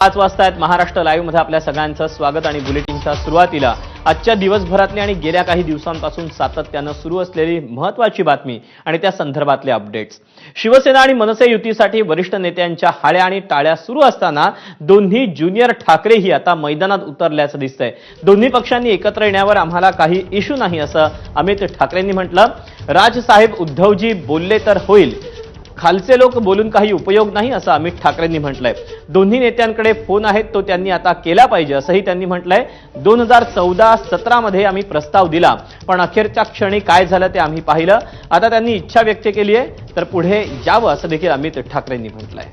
पाच वाजता आहेत महाराष्ट्र लाईव्हमध्ये आपल्या सगळ्यांचं स्वागत आणि बुलेटिनच्या सुरुवातीला. आजच्या दिवसभरातली आणि गेल्या काही दिवसांपासून सातत्यानं सुरू असलेली महत्वाची बातमी आणि त्या संदर्भातले अपडेट्स शिवसेना आणि मनसे युतीसाठी वरिष्ठ नेत्यांच्या हाळ्या आणि टाळ्या सुरू असताना दोन्ही ज्युनियर ठाकरेही आता मैदानात उतरल्याचं दिसतंय. दोन्ही पक्षांनी एकत्र येण्यावर आम्हाला काही इश्यू नाही असं अमित ठाकरेंनी म्हटलं. राजसाहेब उद्धवजी बोलले तर होईल. खालचे लोक बोलून काही उपयोग नाही असं अमित ठाकरेंनी म्हटलंय. दोन्ही नेत्यांकडे फोन आहेत तो त्यांनी आता केला पाहिजे असंही त्यांनी म्हटलंय. दोन हजार चौदा सतरामध्ये आम्ही प्रस्ताव दिला पण अखेरच्या क्षणी काय झालं ते आम्ही पाहिलं. आता त्यांनी इच्छा व्यक्त केली आहे तर पुढे यावं असं देखील अमित ठाकरेंनी म्हटलंय.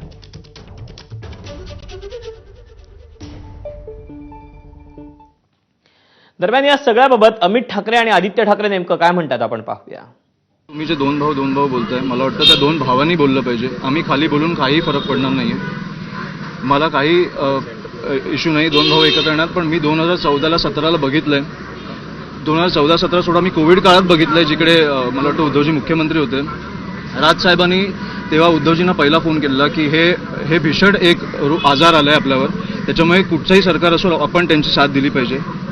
दरम्यान या सगळ्याबाबत अमित ठाकरे आणि आदित्य ठाकरे नेमकं काय म्हणतात आपण पाहूया. तुम्ही जे दोन भाऊ दोन भाऊ बोलताय मला वाटतं त्या दोन भावांनी बोललं पाहिजे. आम्ही खाली बोलून काही फरक पडणार नाहीये. मला काही इश्यू नाही दोन भाऊ एकत्र येणार पण मी दोन हजार चौदाला सतराला बघितलंय. दोन हजार चौदा सतरा सोडा मी कोविड काळात बघितलंय जिकडे मला वाटतं उद्धवजी मुख्यमंत्री होते. राजसाहेबांनी तेव्हा उद्धवजींना पहिला फोन केलेला की हे हे भीषण एक रो- आजार आलाय आपल्यावर. त्याच्यामुळे कुठचंही सरकार असो आपण त्यांची साथ दिली पाहिजे.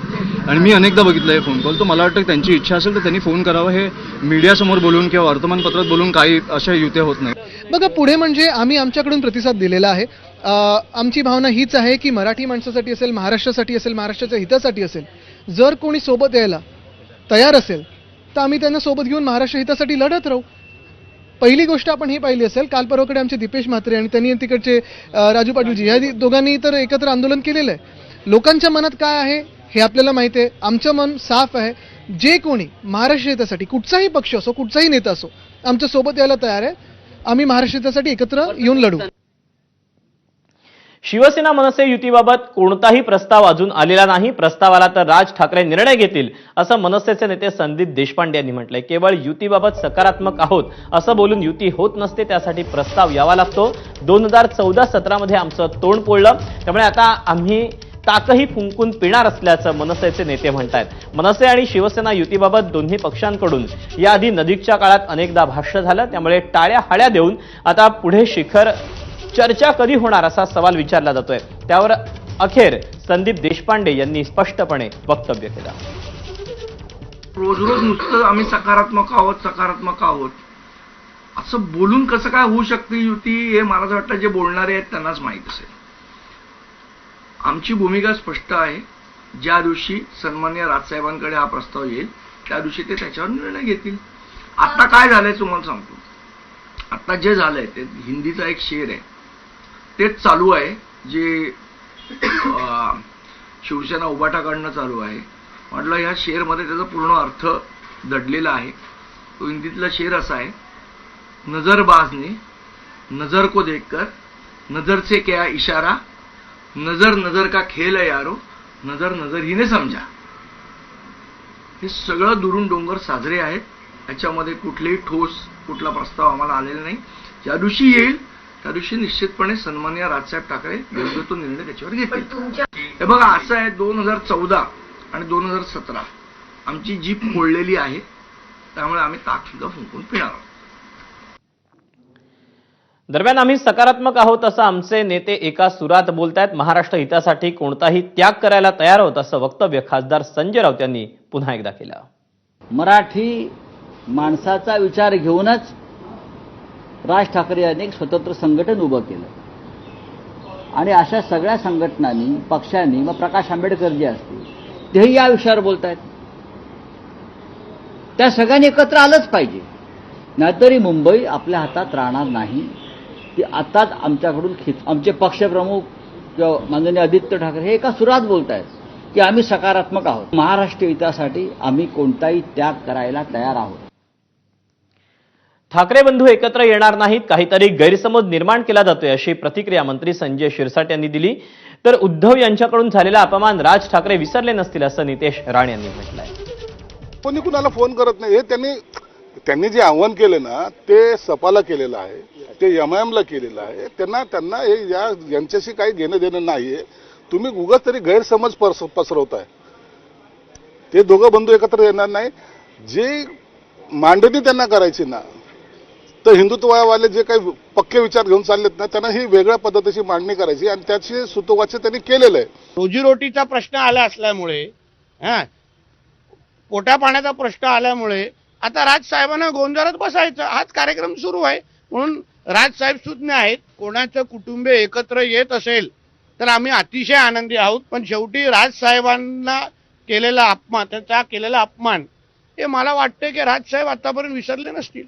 आणि मी अनेकदा बघितलं हे फोन कॉल तो मला वाटतं त्यांची इच्छा असेल तर त्यांनी फोन करावा. हे मीडियासमोर बोलून किंवा वर्तमानपत्रात बोलून काही अशा युत्या होत नाही बघा पुढे म्हणजे आम्ही आमच्याकडून प्रतिसाद दिलेला आहे. आमची भावना हीच आहे की मराठी माणसासाठी असेल महाराष्ट्रासाठी असेल महाराष्ट्राच्या हितासाठी असेल जर कोणी सोबत यायला तयार असेल तर आम्ही त्यांना सोबत घेऊन महाराष्ट्र हितासाठी लढत राहू. पहिली गोष्ट आपण ही पाहिली असेल काल परवाकडे आमचे दीपेश म्हात्रे आणि त्यांनी तिकडचे राजू पाटीलजी ह्या दोघांनी तर एकत्र आंदोलन केलेलं आहे. लोकांच्या मनात काय आहे? हे आपल्याला माहिती आहे. आमचं मन साफ आहे. जे कोणी महाराष्ट्र हितासाठी कुठचाही पक्ष असो कुठचाही नेता असो आमच्यासोबत यायला तयार आहे. आम्ही महाराष्ट्र हितासाठी एकत्र येऊन लढू. शिवसेना मनसे युतीबाबत कोणताही प्रस्ताव अजून आलेला नाही. प्रस्ताव आला तर राज ठाकरे निर्णय घेतील असं मनसेचे नेते संदीप देशपांडे यांनी म्हटलंय. केवळ युतीबाबत सकारात्मक आहोत असं बोलून युती होत नसते त्यासाठी प्रस्ताव यावा लागतो. दोन हजार चौदा सतरामध्ये आमचं तोंड पोळलं. त्यामुळे आता आम्ही ताकही फुंकून पिणार असल्याचं मनसेचे नेते म्हणतायत. मनसे आणि शिवसेना युतीबाबत दोन्ही पक्षांकडून याआधी नजीकच्या काळात अनेकदा भाष्य झालं. त्यामुळे टाळ्या हाड्या देऊन आता पुढे शिखर चर्चा कधी होणार असा सवाल विचारला जातोय. त्यावर अखेर संदीप देशपांडे यांनी स्पष्टपणे वक्तव्य केलं. रोज रोज नुसतं आम्ही सकारात्मक आहोत सकारात्मक आहोत. असं बोलून कसं काय होऊ शकते युती? हे मला असं वाटतं जे बोलणारे आहेत त्यांनाच माहीत असेल. आमची भूमिका स्पष्ट आहे. ज्या दिवशी सन्मान्य राजसाहेबांकडे हा प्रस्ताव येईल त्या दिवशी ते त्याच्यावर निर्णय घेतील. आता काय झालंय तुम्हाला सांगतो. आता जे झालंय ते हिंदीचा एक शेर आहे. तेच चालू आहे जे शिवसेना उबाटाकडनं चालू आहे. म्हटलं ह्या शेरमध्ये त्याचा पूर्ण अर्थ दडलेला आहे. तो हिंदीतला शेर असा आहे नजरबाज ने नजर को देखकर नजर से क्या इशारा नजर नजर का खेल है यारो नजर नजर ही ने समजा हे सगळं दुरून डोंगर साजरे आहेत याच्यामध्ये कुठलेही ठोस कुठला प्रस्ताव आम्हाला आलेला नाही. ज्या दिवशी येईल त्या दिवशी निश्चितपणे सन्मान्य राजसाहेब ठाकरे योग्य तो निर्णय त्याच्यावर घेतील. हे बघा असं आहे दोन हजार चौदा आणि दोन हजार सतरा. आमची जीप फोडलेली आहे त्यामुळे आम्ही ताक सुद्धा फुंकून पिणार आहोत. दरम्यान आम्ही सकारात्मक आहोत असं आमचे नेते एका सुरात बोलतायत. महाराष्ट्र हितासाठी कोणताही त्याग करायला तयार होत असं वक्तव्य खासदार संजय राऊत यांनी पुन्हा एकदा केलं. मराठी माणसाचा विचार घेऊनच राज ठाकरे यांनी एक स्वतंत्र संघटन उभं केलं. आणि अशा सगळ्या संघटनांनी पक्षांनी मग प्रकाश आंबेडकर जे असतील तेही या विषयावर बोलत आहेत त्या सगळ्यांनी एकत्र आलंच पाहिजे. नाहीतरी मुंबई आपल्या हातात राहणार नाही. ती आताच आमच्याकडून खिच आमचे पक्षप्रमुख किंवा माननीय आदित्य ठाकरे हे एका सुरात बोलत आहेत की आम्ही सकारात्मक आहोत. महाराष्ट्र हितासाठी आम्ही कोणताही त्याग करायला तयार आहोत. ठाकरे बंधू एकत्र येणार नाहीत काहीतरी गैरसमज निर्माण केला जातोय अशी प्रतिक्रिया मंत्री संजय शिरसाट यांनी दिली. तर उद्धव यांच्याकडून झालेला अपमान राज ठाकरे विसरले नसतील असं नितेश राणे यांनी म्हटलंय. कोणी कुणाला फोन करत नाही हे त्यांनी त्यांनी जे आव्हान केलं ना ते सपाला केलेलं आहे ते एमआयएमला केलेलं आहे. त्यांना त्यांना हे या यांच्याशी काही घेणं देणं नाही आहे तुम्ही उगाच तरी गैरसमज पस पसरवताय. ते दोघं बंधू एकत्र येणार नाही. जे मांडणी त्यांना करायची ना तर हिंदुत्ववाले जे काही पक्के विचार घेऊन चाललेत ना त्यांना ही वेगळ्या पद्धतीची मांडणी करायची आणि त्याची सुतोवाच त्यांनी केलेलं आहे. रोजीरोटीचा प्रश्न आला असल्यामुळे हा पोटा पाण्याचा प्रश्न आल्यामुळे आता राजसाहेबांना गोंधळात बसायचं. हाच कार्यक्रम सुरू आहे. म्हणून राजसाहेब सुज्ञ आहेत. कोणाचं कुटुंब एकत्र येत असेल तर आम्ही अतिशय आनंदी आहोत. पण शेवटी राजसाहेबांना केलेला अपमान त्याचा केलेला अपमान हे मला वाटतं की राजसाहेब आतापर्यंत विसरले नसतील.